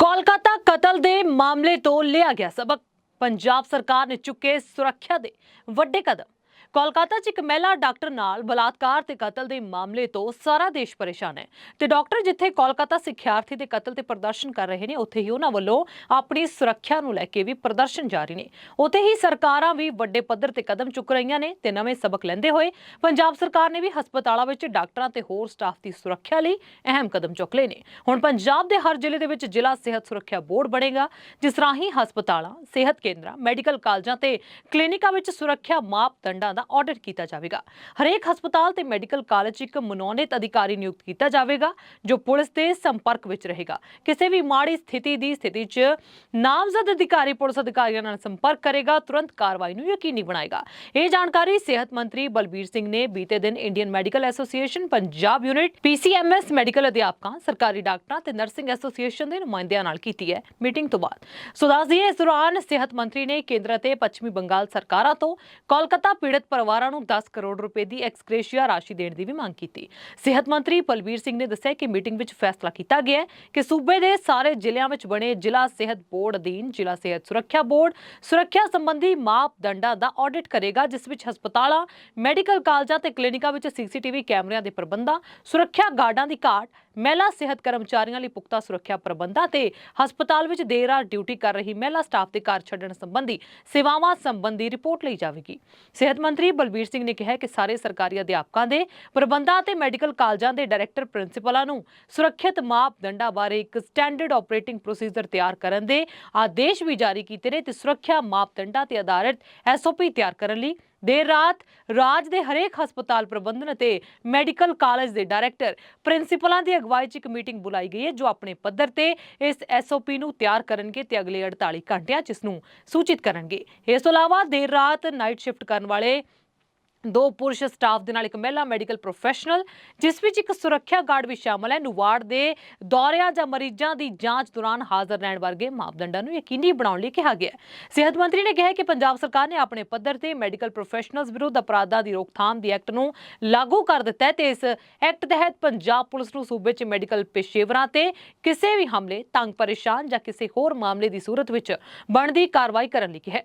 ਕੋਲਕਾਤਾ ਕਤਲ ਦੇ ਮਾਮਲੇ ਤੋਂ ਲਿਆ ਗਿਆ ਸਬਕ। ਪੰਜਾਬ ਸਰਕਾਰ ਨੇ ਚੁੱਕੇ ਸੁਰੱਖਿਆ ਦੇ ਵੱਡੇ ਕਦਮ। ਕੋਲਕਾਤਾ 'ਚ ਇੱਕ ਮਹਿਲਾ ਡਾਕਟਰ ਨਾਲ ਬਲਾਤਕਾਰ ਤੇ ਕਤਲ ਦੇ ਮਾਮਲੇ ਤੋਂ ਸਾਰਾ ਦੇਸ਼ ਪਰੇਸ਼ਾਨ ਹੈ ਤੇ ਡਾਕਟਰ ਜਿੱਥੇ ਕੋਲਕਾਤਾ ਸਿੱਖਿਆਰਥੀ ਦੇ ਕਤਲ ਤੇ ਪ੍ਰਦਰਸ਼ਨ ਕਰ ਰਹੇ ਨੇ, ਉੱਥੇ ਹੀ ਉਹਨਾਂ ਵੱਲੋਂ ਆਪਣੀ ਸੁਰੱਖਿਆ ਨੂੰ ਲੈ ਕੇ ਵੀ ਪ੍ਰਦਰਸ਼ਨ ਜਾਰੀ ਨੇ। ਉੱਥੇ ਹੀ ਸਰਕਾਰਾਂ ਵੀ ਵੱਡੇ ਪੱਧਰ ਤੇ ਕਦਮ ਚੁੱਕ ਰਹੀਆਂ ਨੇ ਤੇ ਨਵੇਂ ਸਬਕ ਲੈਂਦੇ ਹੋਏ ਪੰਜਾਬ ਸਰਕਾਰ ਨੇ ਵੀ ਹਸਪਤਾਲਾਂ ਵਿੱਚ ਡਾਕਟਰਾਂ ਤੇ ਹੋਰ ਸਟਾਫ ਦੀ ਸੁਰੱਖਿਆ ਲਈ ਅਹਿਮ ਕਦਮ ਚੁੱਕ ਲਏ ਨੇ। ਹੁਣ ਪੰਜਾਬ ਦੇ ਹਰ ਜ਼ਿਲ੍ਹੇ ਦੇ ਵਿੱਚ ਜ਼ਿਲ੍ਹਾ ਸਿਹਤ ਸੁਰੱਖਿਆ ਬੋਰਡ ਬਣੇਗਾ, ਜਿਸ ਰਾਹੀਂ ਹਸਪਤਾਲਾਂ, ਸਿਹਤ ਕੇਂਦਰਾਂ, ਮੈਡੀਕਲ ਕਾਲਜਾਂ ਤੇ ਕਲੀਨਿਕਾਂ ਵਿੱਚ ਸੁਰੱਖਿਆ ਮਾਪਦੰਡਾਂ ਦਾ ਆਡਿਟ ਕੀਤਾ ਜਾਵੇਗਾ। ਹਰੇਕ ਹਸਪਤਾਲ ਤੇ ਮੈਡੀਕਲ ਕਾਲਜ 'ਚ ਇੱਕ ਮਨੋਨੀਤ ਅਧਿਕਾਰੀ ਨਿਯੁਕਤ ਕੀਤਾ ਜਾਵੇਗਾ, ਜੋ ਪੁਲਿਸ ਦੇ ਸੰਪਰਕ ਵਿੱਚ ਰਹੇਗਾ। ਕਿਸੇ ਵੀ ਮਾੜੀ ਸਥਿਤੀ ਦੀ ਸਥਿਤੀ 'ਚ ਨਾਮਜ਼ਦ ਅਧਿਕਾਰੀ ਪੁਲਿਸ ਅਧਿਕਾਰੀਆਂ ਨਾਲ ਸੰਪਰਕ ਕਰੇਗਾ, ਤੁਰੰਤ ਕਾਰਵਾਈ ਨੂੰ ਯਕੀਨੀ ਬਣਾਏਗਾ। ਇਹ ਜਾਣਕਾਰੀ ਸਿਹਤ ਮੰਤਰੀ ਬਲਬੀਰ ਸਿੰਘ ਨੇ ਬੀਤੇ ਦਿਨ Indian medical association Punjab unit PCMS medical ਅਧਿਆਪਕਾਂ, ਸਰਕਾਰੀ ਡਾਕਟਰਾਂ ਤੇ ਨਰਸਿੰਗ ਐਸੋਸੀਏਸ਼ਨ ਦੇ ਨੁਮਾਇੰਦਿਆਂ ਨਾਲ ਕੀਤੀ ਹੈ ਮੀਟਿੰਗ ਤੋਂ ਬਾਅਦ। ਸੋ ਦੱਸ ਦਈਏ, ਇਸ ਦੌਰਾਨ ਸਿਹਤ ਮੰਤਰੀ ਨੇ ਕੇਂਦਰ ਅਤੇ ਪੱਛਮੀ ਬੰਗਾਲ ਸਰਕਾਰਾਂ ਤੋਂ ਕੋਲਕਾਤਾ ਪੀੜਤ ਪਰਿਵਾਰਾਂ ਨੂੰ 10 ਕਰੋੜ ਰੁਪਏ ਦੀ ਐਕਸਗ੍ਰੇਸ਼ੀਆ ਰਾਸ਼ੀ ਦੇਣ ਦੀ ਵੀ ਮੰਗ ਕੀਤੀ। ਸਿਹਤ ਮੰਤਰੀ ਬਲਬੀਰ ਸਿੰਘ ਨੇ ਦੱਸਿਆ ਕਿ ਮੀਟਿੰਗ ਵਿੱਚ ਫੈਸਲਾ ਕੀਤਾ ਗਿਆ ਹੈ ਕਿ ਸੂਬੇ ਦੇ ਸਾਰੇ ਜ਼ਿਲ੍ਹਿਆਂ ਵਿੱਚ ਬਣੇ ਜ਼ਿਲ੍ਹਾ ਸਿਹਤ ਬੋਰਡ ਅਧੀਨ ਜ਼ਿਲ੍ਹਾ ਸਿਹਤ ਸੁਰੱਖਿਆ ਬੋਰਡ ਸੁਰੱਖਿਆ ਸੰਬੰਧੀ ਮਾਪਦੰਡਾਂ ਦਾ ਆਡਿਟ ਕਰੇਗਾ, ਜਿਸ ਵਿੱਚ ਹਸਪਤਾਲਾਂ ਮੈਡੀਕਲ ਕਾਲਜਾਂ ਤੇ ਕਲੀਨਿਕਾਂ ਵਿੱਚ ਸੀਸੀਟੀਵੀ ਕੈਮਰਿਆਂ ਦੇ ਪ੍ਰਬੰਧਾਂ, ਸੁਰੱਖਿਆ ਗਾਰਡਾਂ ਦੀ ਘਾਟ, ਮਹਿਲਾ ਸਿਹਤ ਕਰਮਚਾਰੀਆਂ ਲਈ ਪੁਖਤਾ ਸੁਰੱਖਿਆ ਪ੍ਰਬੰਧਾਂ ਤੇ ਹਸਪਤਾਲ ਵਿੱਚ ਦੇਰ ਰਾਤ ਡਿਊਟੀ ਕਰ ਰਹੀ ਮਹਿਲਾ ਸਟਾਫ ਦੇ ਘਰ ਛੱਡਣ ਸੰਬੰਧੀ ਸੇਵਾਵਾਂ ਸੰਬੰਧੀ ਰਿਪੋਰਟ ਲਈ ਜਾਵੇਗੀ। ਸਿਹਤ ਮੰਤਰੀ ਬਲਬੀਰ ਸਿੰਘ ਨੇ ਕਿਹਾ ਕਿ ਸਾਰੇ ਸਰਕਾਰੀ ਅਧਿਆਪਕਾਂ ਦੇ ਪ੍ਰਬੰਧਾਂ ਤੇ ਮੈਡੀਕਲ ਕਾਲਜਾਂ ਦੇ ਡਾਇਰੈਕਟਰ ਪ੍ਰਿੰਸੀਪਲਾਂ ਨੂੰ ਸੁਰੱਖਿਅਤ ਮਾਪਦੰਡਾਂ ਬਾਰੇ ਇੱਕ ਸਟੈਂਡਰਡ ਆਪਰੇਟਿੰਗ ਪ੍ਰੋਸੀਜਰ ਤਿਆਰ ਕਰਨ ਦੇ ਆਦੇਸ਼ ਵੀ ਜਾਰੀ ਕੀਤੇ ਨੇ ਤੇ ਸੁਰੱਖਿਆ ਮਾਪਦੰਡਾਂ ਤੇ ਆਧਾਰਿਤ ਐਸਓਪੀ ਤਿਆਰ ਕਰਨ ਲਈ ਦੇਰ ਰਾਤ ਰਾਜ ਦੇ ਹਰੇਕ ਹਸਪਤਾਲ ਪ੍ਰਬੰਧਨ ਅਤੇ ਮੈਡੀਕਲ ਕਾਲਜ ਦੇ ਡਾਇਰੈਕਟਰ ਪ੍ਰਿੰਸੀਪਲਾਂ ਦੀ ਅਗਵਾਈ 'ਚ ਇੱਕ ਮੀਟਿੰਗ ਬੁਲਾਈ ਗਈ ਹੈ, ਜੋ ਆਪਣੇ ਪੱਧਰ ਤੇ ਇਸ ਐਸਓਪੀ ਨੂੰ ਤਿਆਰ ਕਰਨਗੇ ਤੇ ਅਗਲੇ 48 ਘੰਟਿਆਂ 'ਚ ਇਸ ਨੂੰ ਸੂਚਿਤ ਕਰਨਗੇ। ਇਸ ਤੋਂ ਇਲਾਵਾ ਦੇਰ ਰਾਤ ਨਾਈਟ ਸ਼ਿਫਟ ਕਰਨ ਵਾਲੇ ਦੋ ਪੁਰਸ਼ ਸਟਾਫ ਦੇ ਨਾਲ ਇੱਕ ਮਹਿਲਾ ਮੈਡੀਕਲ ਪ੍ਰੋਫੈਸ਼ਨਲ, ਜਿਸ ਵਿੱਚ ਇੱਕ ਸੁਰੱਖਿਆ ਗਾਰਡ ਵੀ ਸ਼ਾਮਲ ਹੈ। ਨੂੰ ਵਾਰਡ ਦੇ ਦੌਰਿਆਂ ਜਾਂ ਮਰੀਜ਼ਾਂ ਦੀ ਜਾਂਚ ਦੌਰਾਨ ਹਾਜ਼ਰ ਰਹਿਣ ਵਰਗੇ ਮਾਪਦੰਡਾਂ ਨੂੰ ਯਕੀਨੀ ਬਣਾਉਣ ਲਈ ਕਿਹਾ ਗਿਆ ਸਿਹਤ ਮੰਤਰੀ ਨੇ ਕਿਹਾ ਕਿ ਪੰਜਾਬ ਸਰਕਾਰ ਨੇ ਆਪਣੇ ਪੱਧਰ ਤੇ ਮੈਡੀਕਲ ਪ੍ਰੋਫੈਸ਼ਨਲਜ਼ ਵਿਰੁੱਧ ਅਪਰਾਧਾਂ ਦੀ ਰੋਕਥਾਮ ਦੀ ਐਕਟ ਨੂੰ ਲਾਗੂ ਕਰ ਦਿੱਤਾ ਹੈ ਤੇ ਇਸ ਐਕਟ ਤਹਿਤ ਪੰਜਾਬ ਪੁਲਿਸ ਨੂੰ ਸੂਬੇ 'ਚ ਮੈਡੀਕਲ ਪੇਸ਼ੇਵਰਾਂ ਤੇ ਕਿਸੇ ਵੀ ਹਮਲੇ, ਤੰਗ ਪਰੇਸ਼ਾਨ ਜਾਂ ਕਿਸੇ ਹੋਰ ਮਾਮਲੇ ਦੀ ਸੂਰਤ ਵਿੱਚ ਬਣਦੀ ਕਾਰਵਾਈ ਕਰਨ ਲਈ ਕਿਹਾ ਹੈ।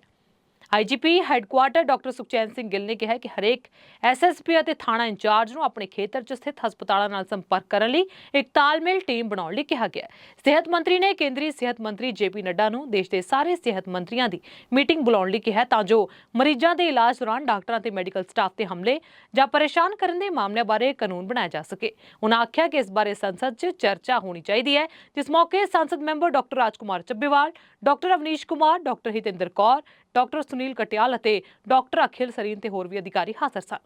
IGP headquarter doctor Sukhchain Singh Gill ਨੇ ਕਿਹਾ ਕਿ ਹਰੇਕ ਐਸਐਸਪੀ ਅਤੇ ਥਾਣਾ ਇੰਚਾਰਜ ਨੂੰ ਆਪਣੇ ਖੇਤਰ 'ਚ ਸਥਿਤ ਹਸਪਤਾਲਾਂ ਨਾਲ ਸੰਪਰਕ ਕਰਨ ਲਈ ਇੱਕ ਤਾਲਮੇਲ ਟੀਮ ਬਣਾਉਣ ਲਈ ਕਿਹਾ ਗਿਆ ਸਿਹਤ ਮੰਤਰੀ ਨੇ ਕੇਂਦਰੀ ਸਿਹਤ ਮੰਤਰੀ ਜੇਪੀ ਨੱਡਾ ਨੂੰ ਦੇਸ਼ ਦੇ ਸਾਰੇ ਸਿਹਤ ਮੰਤਰੀਆਂ ਦੀ ਮੀਟਿੰਗ ਬੁਲਾਉਣ ਲਈ ਕਿਹਾ ਤਾਂ ਜੋ ਮਰੀਜ਼ਾਂ ਦੇ ਇਲਾਜ ਦੌਰਾਨ ਡਾਕਟਰਾਂ ਤੇ ਮੈਡੀਕਲ ਸਟਾਫ ਤੇ ਹਮਲੇ ਜਾਂ ਪਰੇਸ਼ਾਨ ਕਰਨ ਦੇ ਮਾਮਲਿਆਂ ਬਾਰੇ ਕਾਨੂੰਨ ਬਣਾਇਆ ਜਾ ਸਕੇ। ਉਹਨਾਂ ਆਖਿਆ ਕਿ ਇਸ ਬਾਰੇ ਸੰਸਦ 'ਚ ਚਰਚਾ ਹੋਣੀ ਚਾਹੀਦੀ ਹੈ, ਜਿਸ ਮੌਕੇ ਸੰਸਦ member doctor Rajkumar Chabbewal, doctor Avneesh Kumar, doctor Hitinder Kaur doctor Sunil Katial ਅਤੇ ਡਾਕਟਰ ਅਖਿਲ ਸਰੀਨ ਤੇ ਹੋਰ ਵੀ ਅਧਿਕਾਰੀ ਹਾਜ਼ਰ ਸਨ।